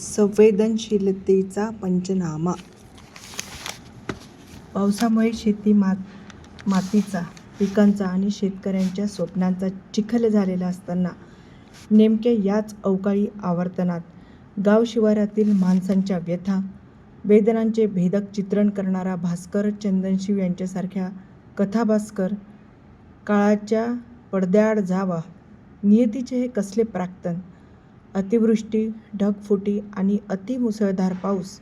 संवेदनशीलतेचा पंचनामा. पावसामुळे शेती मात मातीचा पिकांचा आणि शेतकऱ्यांच्या स्वप्नांचा चिखल झालेला असताना नेमक्या याच अवकाळी आवर्तनात गाव शिवारातील माणसांच्या व्यथा वेदनांचे भेदक चित्रण करणारा भास्कर चंदनशिव यांच्यासारख्या कथाभास्कर काळाच्या पडद्याआड जावा. नियतीचे हे कसले प्राक्तन? अतिवृष्टी ढगफुटी आणि अतिमुसळधार पाऊस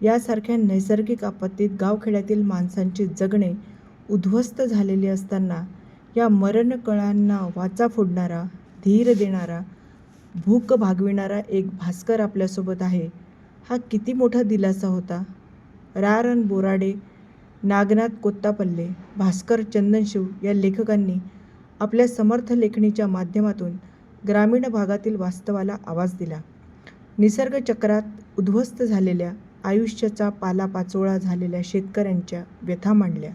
यासारख्या नैसर्गिक आपत्तीत गावखेड्यातील माणसांचे जगणे उद्ध्वस्त झालेले असताना या मरणकळांना वाचा फोडणारा धीर देणारा भूक भागविणारा एक भास्कर आपल्यासोबत आहे. हा किती मोठा दिलासा होता. रारन बोराडे नागनाथ कोत्तापल्ले भास्कर चंदनशिव या लेखकांनी आपल्या समर्थ लेखणीच्या माध्यमातून ग्रामीण भागातील वास्तवाला आवाज दिला. निसर्ग चक्रात उद्ध्वस्त झालेल्या आयुष्याचा पालापाचोळा झालेल्या शेतकऱ्यांच्या व्यथा मांडल्या.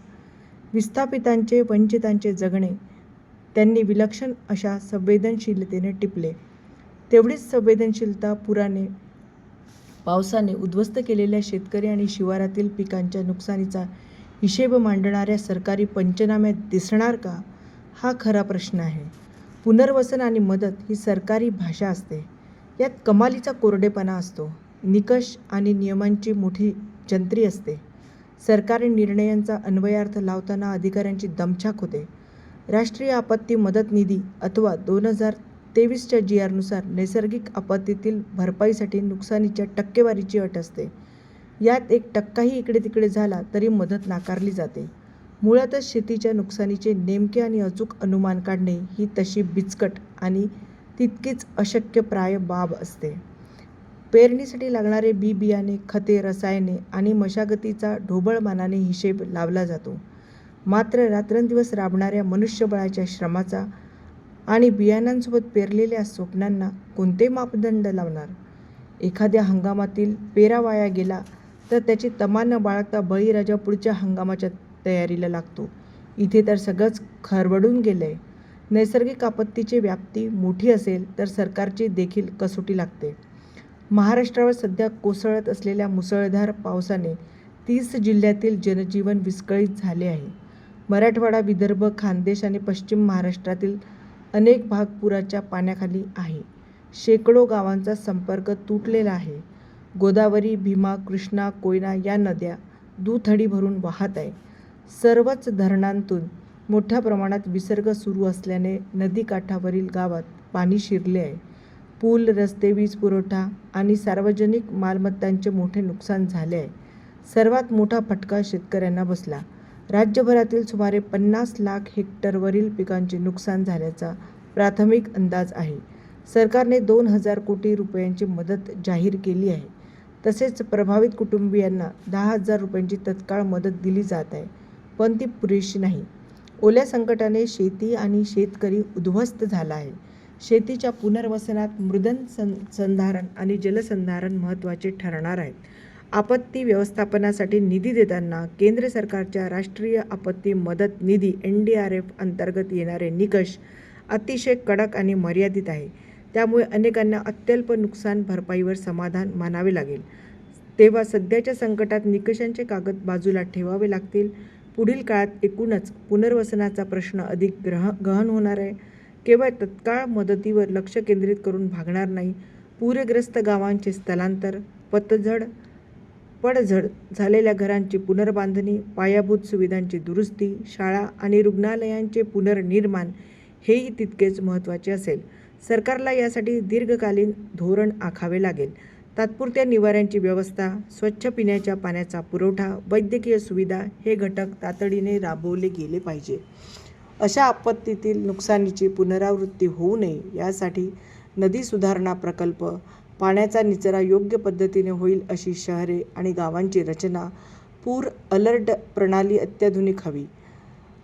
विस्थापितांचे वंचितांचे जगणे त्यांनी विलक्षण अशा संवेदनशीलतेने टिपले. तेवढीच संवेदनशीलता पुराने पावसाने उद्ध्वस्त केलेल्या शेतकरी आणि शिवारातील पिकांच्या नुकसानीचा हिशेब मांडणाऱ्या सरकारी पंचनाम्यात दिसणार का? हा खरा प्रश्न आहे. पुनर्वसन आणि मदत ही सरकारी भाषा असते. यात कमालीचा कोरडेपणा असतो. निकष आणि नियमांची मोठी जंत्री असते. सरकारी निर्णयांचा अन्वयार्थ लावताना अधिकाऱ्यांची दमछाक होते. राष्ट्रीय आपत्ती मदत निधी अथवा दोन हजार तेवीसच्या जी आरनुसार नैसर्गिक आपत्तीतील भरपाईसाठी नुकसानीच्या टक्केवारीची अट असते. यात एक टक्काही इकडे तिकडे झाला तरी मदत नाकारली जाते. मुळातच शेतीच्या नुकसानीचे नेमके आणि अचूक अनुमान काढणे ही तशी बिचकट आणि तितकीच अशक्यप्राय बाब असते. पेरणीसाठी लागणारे बी बियाणे खते रसायने आणि मशागतीचा ढोबळमानाने हिशेब लावला जातो. मात्र रात्रंदिवस राबणाऱ्या मनुष्यबळाच्या श्रमाचा आणि बियाणांसोबत पेरलेल्या स्वप्नांना कोणते मापदंड लावणार? एखाद्या हंगामातील पेरा वाया गेला तर त्याची तमा न बाळगता बळीराजा पुढच्या हंगामाच्या तयारीला लागतो. इथे तर सगळंच खरवडून गेलं आहे नैसर्गिक आपत्तीची व्याप्ती मोठी असेल तर सरकारची देखील कसोटी लागते. महाराष्ट्रावर सध्या कोसळत असलेल्या मुसळधार पावसाने तीस जिल्ह्यातील जनजीवन विस्कळीत झाले आहे. मराठवाडा विदर्भ खानदेश आणि पश्चिम महाराष्ट्रातील अनेक भाग पुराच्या पाण्याखाली आहे. शेकडो गावांचा संपर्क तुटलेला आहे. गोदावरी भीमा कृष्णा कोयना या नद्या दुथडी भरून वाहत आहे. सर्वच धरणांतून मोठ्या प्रमाणात विसर्ग सुरू असल्याने नदीकाठावरील गावात पाणी शिरले आहे. पूल रस्ते वीज पुरवठा आणि सार्वजनिक मालमत्तांचे मोठे नुकसान झाले आहे. सर्वात मोठा फटका शेतकऱ्यांना बसला. राज्यभरातील सुमारे पन्नास लाख हेक्टरवरील पिकांचे नुकसान झाल्याचा प्राथमिक अंदाज आहे. सरकारने दोन हजार कोटी रुपयांची मदत जाहीर केली आहे. तसेच प्रभावित कुटुंबियांना दहा हजार रुपयांची तत्काळ मदत दिली जात आहे. पण ती पुरेशी नाही. ओल्या संकटाने शेती आणि शेतकरी उद्ध्वस्त झाला आहे. शेतीच्या पुनर्वसनात मृदन सं संधारण आणि जलसंधारण महत्त्वाचे ठरणार आहेत आपत्ती व्यवस्थापनासाठी निधी देताना केंद्र सरकारच्या राष्ट्रीय आपत्ती मदत निधी एन डी आर एफ अंतर्गत येणारे निकष अतिशय कडक आणि मर्यादित आहे. त्यामुळे अनेकांना अत्यल्प नुकसान भरपाईवर समाधान मानावे लागेल. तेव्हा सध्याच्या संकटात निकषांचे कागद बाजूला ठेवावे लागतील. पुढील काळात एकूणच पुनर्वसनाचा प्रश्न अधिक ग्रह गहन होणार आहे. केवळ तत्काळ मदतीवर लक्ष केंद्रित करून भागणार नाही. पूरग्रस्त गावांचे स्थलांतर पतझड पडझड झालेल्या घरांची पुनर्बांधणी पायाभूत सुविधांची दुरुस्ती शाळा आणि रुग्णालयांचे पुनर्निर्माण हेही तितकेच महत्त्वाचे असेल. सरकारला यासाठी दीर्घकालीन धोरण आखावे लागेल. तात्पुरत्या निवाऱ्यांची व्यवस्था स्वच्छ पिण्याच्या पाण्याचा पुरवठा वैद्यकीय सुविधा हे घटक तातडीने राबवले गेले पाहिजे. अशा आपत्तीतील नुकसानीची पुनरावृत्ती होऊ नये यासाठी नदी सुधारणा प्रकल्प पाण्याचा निचरा योग्य पद्धतीने होईल अशी शहरे आणि गावांची रचना पूर अलर्ट प्रणाली अत्याधुनिक हवी.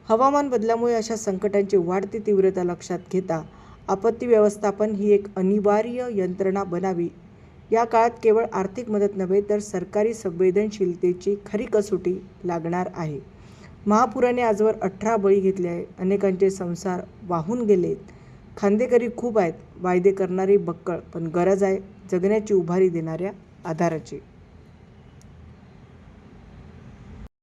हवामान बदलामुळे अशा संकटांची वाढती तीव्रता लक्षात घेता आपत्ती व्यवस्थापन ही एक अनिवार्य यंत्रणा बनावी या काळात केवळ आर्थिक मदत नव्हे तर सरकारी संवेदनशीलतेची खरी कसोटी लागणार आहे. महापुराने आजवर अठरा बळी घेतले आहे. अनेकांचे संसार वाहून गेलेत खांदेकरी खूप आहेत. वायदे करणारी बक्कळ पण गरज आहे जगण्याची उभारी देणाऱ्या आधाराची.